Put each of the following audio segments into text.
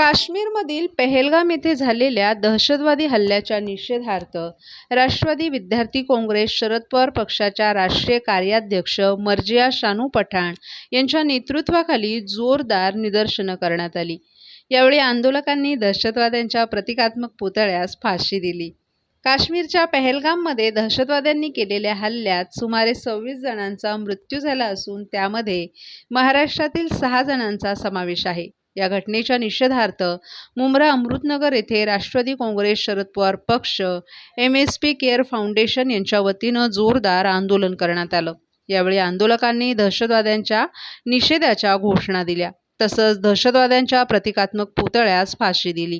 काश्मीरमधील पेहेलगाम येथे झालेल्या दहशतवादी हल्ल्याच्या निषेधार्थ राष्ट्रवादी विद्यार्थी काँग्रेस शरद पवार पक्षाच्या राष्ट्रीय कार्याध्यक्ष मर्जिया शानू पठाण यांच्या नेतृत्वाखाली जोरदार निदर्शनं करण्यात आली. यावेळी आंदोलकांनी दहशतवाद्यांच्या प्रतिकात्मक पुतळ्यास फाशी दिली. काश्मीरच्या पहलगाममध्ये दहशतवाद्यांनी केलेल्या हल्ल्यात सुमारे सव्वीस जणांचा मृत्यू झाला असून त्यामध्ये महाराष्ट्रातील सहा जणांचा समावेश आहे. या घटनेच्या निषेधार्थ मुंब्रा अमृतनगर येथे राष्ट्रवादी काँग्रेस शरद पवार पक्ष M S P care foundation यांच्या वतीनं जोरदार आंदोलन करण्यात आलं. यावेळी आंदोलकांनी दहशतवाद्यांच्या निषेधाच्या घोषणा दिल्या. तसंच दहशतवाद्यांच्या प्रतिकात्मक पुतळ्यास फाशी दिली.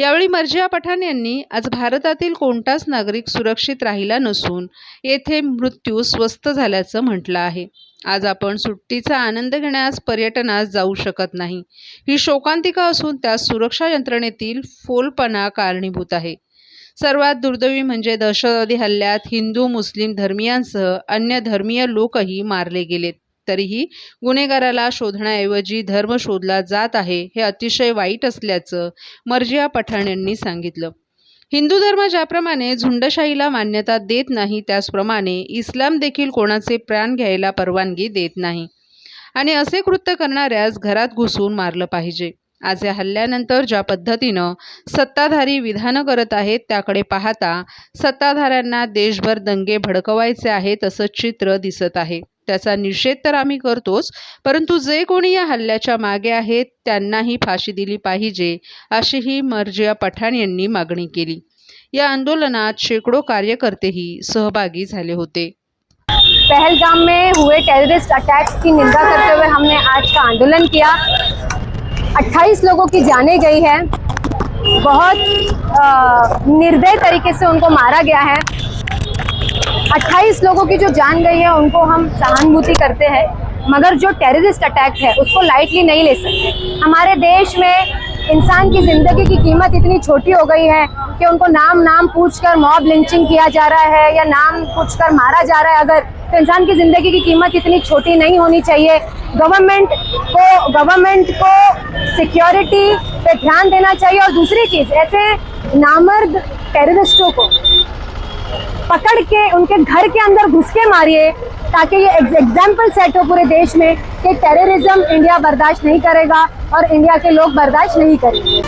यावेळी मर्जिया पठाण यांनी आज भारतातील कोणताच नागरिक सुरक्षित राहिला नसून येथे मृत्यू स्वस्त झाल्याचं म्हटलं आहे. आज आपण सुट्टीचा आनंद घेण्यास पर्यटनास जाऊ शकत नाही. ही शोकांतिका असून त्यास सुरक्षा यंत्रणेतील फोलपणा कारणीभूत आहे. सर्वात दुर्दैवी म्हणजे दहशतवादी हल्ल्यात हिंदू मुस्लिम धर्मियांसह अन्य धर्मीय लोकही मारले गेलेत. तरीही गुन्हेगाराला शोधण्याऐवजी धर्म शोधला जात आहे हे अतिशय वाईट असल्याचं मर्जिया पठाण यांनी सांगितलं. हिंदू धर्म ज्याप्रमाणे झुंडशाहीला मान्यता देत नाही त्याचप्रमाणे इस्लाम देखील कोणाचे प्राण घ्यायला परवानगी देत नाही. आणि असे कृत्य करणाऱ्यास घरात घुसून मारलं पाहिजे. आज या हल्ल्यानंतर ज्या पद्धतीनं सत्ताधारी विधानं करत आहेत त्याकडे पाहता सत्ताधाऱ्यांना देशभर दंगे भडकवायचे आहेत असं चित्र दिसत आहे. त्याचा निषेध तर आम्ही करतोच परंतु जे कोणी या हल्ल्याच्या मागे आहेत त्यांनाही फाशी दिली पाहिजे अशीही मर्जिया पठाण यांनी मागणी केली. या आंदोलनात शेकडो कार्यकर्तेही सहभागी झाले होते. पहलगाम में हुए टेररिस्ट अटैक्स की निंदा करते हुए हमने आज का आंदोलन किया। 28 लोगों की जाने गई है। बहुत निर्दय तरीके से उनको मारा गया है। 28 लोगों की जो जान गई है, उनको हम सहानुभूति करते हैं, मगर जो टेररिस्ट अटैक है, उसको लाइटली नहीं ले सकते। हमारे देश में इंसान की ज़िंदगी की कीमत इतनी छोटी हो गई है कि उनको नाम नाम पूछकर मॉब लिंचिंग किया जा रहा है या नाम पूछकर मारा जा रहा है अगर तो इंसान की ज़िंदगी की कीमत इतनी छोटी नहीं होनी चाहिए। गवर्नमेंट को गवर्नमेंट को सिक्योरिटी पे ध्यान देना चाहिए। और दूसरी चीज़, ऐसे नामर्द टेररिस्टों को पकड़ के उनके घर के अंदर घुस के मारिए, ताकि ये एग्ज़ाम्पल सेट हो पूरे देश में कि टेररिज्म इंडिया बर्दाश्त नहीं करेगा और इंडिया के लोग बर्दाश्त नहीं करेंगे।